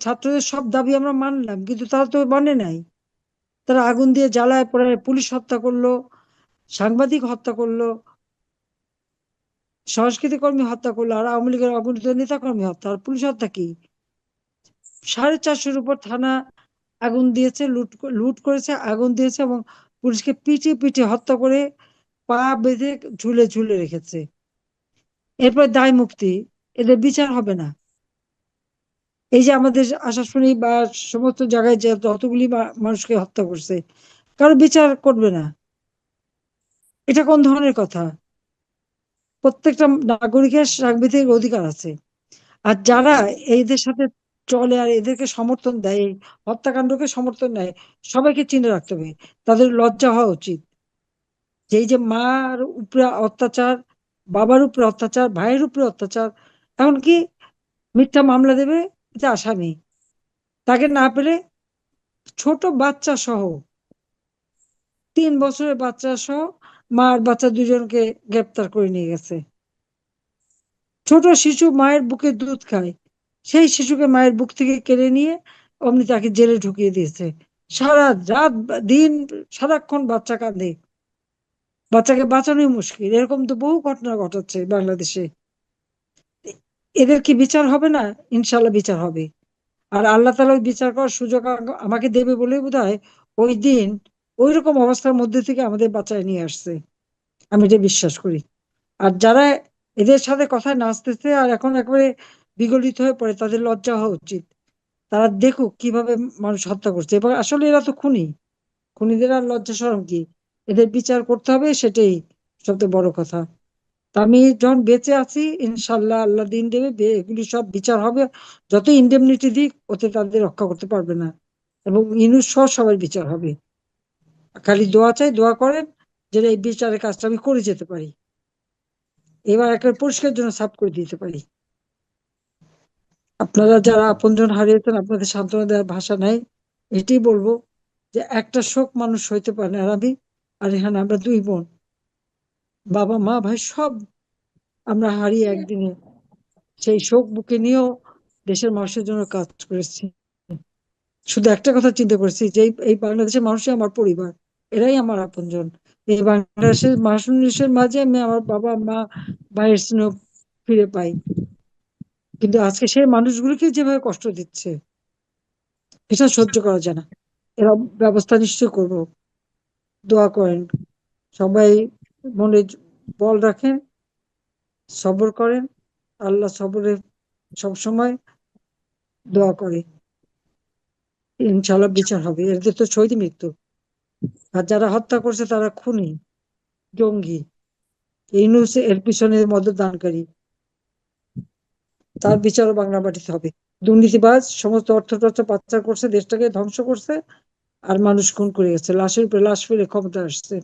ছাত্রদের সব দাবি আমরা মানলাম, কিন্তু তারা তো মানে নাই। তারা আগুন দিয়ে জ্বালায়, পরে পুলিশ হত্যা করল, সাংবাদিক হত্যা করল, সংস্কৃতি কর্মী হত্যা করল, আর আওয়ামী লীগের অগণিত নেতা কর্মী হত্যা। আর পুলিশ হত্যা কি? সাড়ে চারশোর উপর থানা আগুন দিয়েছে, লুট লুট করেছে, আগুন দিয়েছে এবং পুলিশকে পিটিয়ে পিটিয়ে হত্যা করে পা বেঁধে ঝুলে ঝুলে রেখেছে। এরপর দায় মুক্তি। এদের বিচার হবে না। এই যে আমাদের আশাশুনি বা সমস্ত জায়গায় যে যতগুলি মানুষকে হত্যা করছে, কারও বিচার করবে না। এটা কোন ধরনের কথা? প্রত্যেকটা নাগরিকের সাংবিধানিক অধিকার আছে। আর যারা এদের সাথে চলে আর এদেরকে সমর্থন দেয় হত্যাকাণ্ডকে সমর্থন দেয়, সবাইকে চিনে রাখতে হবে। তাদের লজ্জা হওয়া উচিত। যে যে মার উপরে অত্যাচার, বাবার উপরে অত্যাচার, ভাইয়ের উপরে অত্যাচার, এমনকি মিথ্যা মামলা দেবে আসামি তাকে না পেলে ছোট বাচ্চা সহ, তিন বছরের বাচ্চা সহ মা আর বাচ্চা দুজনকে গ্রেপ্তার করে নিয়ে গেছে। ছোট শিশু মায়ের বুকে দুধ খায়। সেই শিশুকে মায়ের বুক থেকে কেড়ে নিয়ে অমনি তাকে জেলে ঢুকিয়ে দিয়েছে। সারা রাত দিন সারাক্ষণ বাচ্চা কাঁদে। বাচ্চাকে বাঁচানোই মুশকিল। এরকম তো বহু ঘটনা ঘটাচ্ছে বাংলাদেশে। এদের কি বিচার হবে না? ইনশাল্লাহ বিচার হবে। আর আল্লাহ তালা ওই বিচার করার সুযোগ আমাকে দেবে বলেই বোধ ওই দিন ওই রকম অবস্থার মধ্যে থেকে আমাদের বাঁচায় নিয়ে আসছে। আমি এটা বিশ্বাস করি। আর যারা এদের সাথে কথায় নাচতেছে আর এখন একেবারে বিগলিত হয়ে পড়ে, তাদের লজ্জা হওয়া উচিত। তারা দেখুক কীভাবে মানুষ হত্যা করছে। এবং আসলে এরা তো খুনি। খুনিদের আর লজ্জা শরম কি? এদের বিচার করতে হবে সেটাই সবচেয়ে বড় কথা। আমি যখন বেঁচে আছি, ইনশাল্লাহ আল্লাহ দিন দেবে এগুলি সব বিচার হবে। যত ইন্ডেমনিটি দিক, ওতে তাদের রক্ষা করতে পারবে না। এবং ইনুস সহ সবার বিচার হবে। খালি দোয়া চাই, দোয়া করেন, যেন এই বিচারের কাজটা আমি করে যেতে পারি। এবার একটা পরিষ্কার জন্য সাফ করে দিতে পারি। আপনারা যারা আপনজন হারিয়েছেন, আপনাদের সান্ত্বনা দেওয়ার ভাষা নাই, এটাই বলব যে একটা শোক মানুষ হইতে পারে আর আমি, আর এখানে আমরা দুই বোন। বাবা, মা, ভাই সব আমরা হারিয়ে একদিনে সেই শোক বুকে নিয়েও দেশের মানুষের জন্য কাজ করেছি। শুধু একটা কথা চিন্তা করেছি যে এই- বাংলাদেশের মানুষই আমার পরিবার, এরাই আমার আপনজন। এই বাংলাদেশের মানুষের মাঝে আমি আমার বাবা, মা, ভাইয়ের স্নেহ ফিরে পাই। কিন্তু আজকে সেই মানুষগুলোকে যেভাবে কষ্ট দিচ্ছে এটা সহ্য করা যায় না। এরা ব্যবস্থা নিশ্চয় করব। দোয়া করেন। সবাই মনে বল রাখেন, সবর করেন, আল্লাহ সবরে সবসময় দোয়া করে ইনশাল্লাহ বিচার হবে। এদের তো শহীদ মৃত্যু। আর যারা হত্যা করছে, তারা খুনি, জঙ্গি। ইউনুস এর পিছনে মদতদানকারী তার বিচারও বাংলা মাটিতে হবে। দুর্নীতিবাজ, সমস্ত অর্থ টর্থ পাচার করছে, দেশটাকে ধ্বংস করছে, আর মানুষ খুন করে গেছে। লাশের উপরে লাশ ফেলে ক্ষমতা আসছে।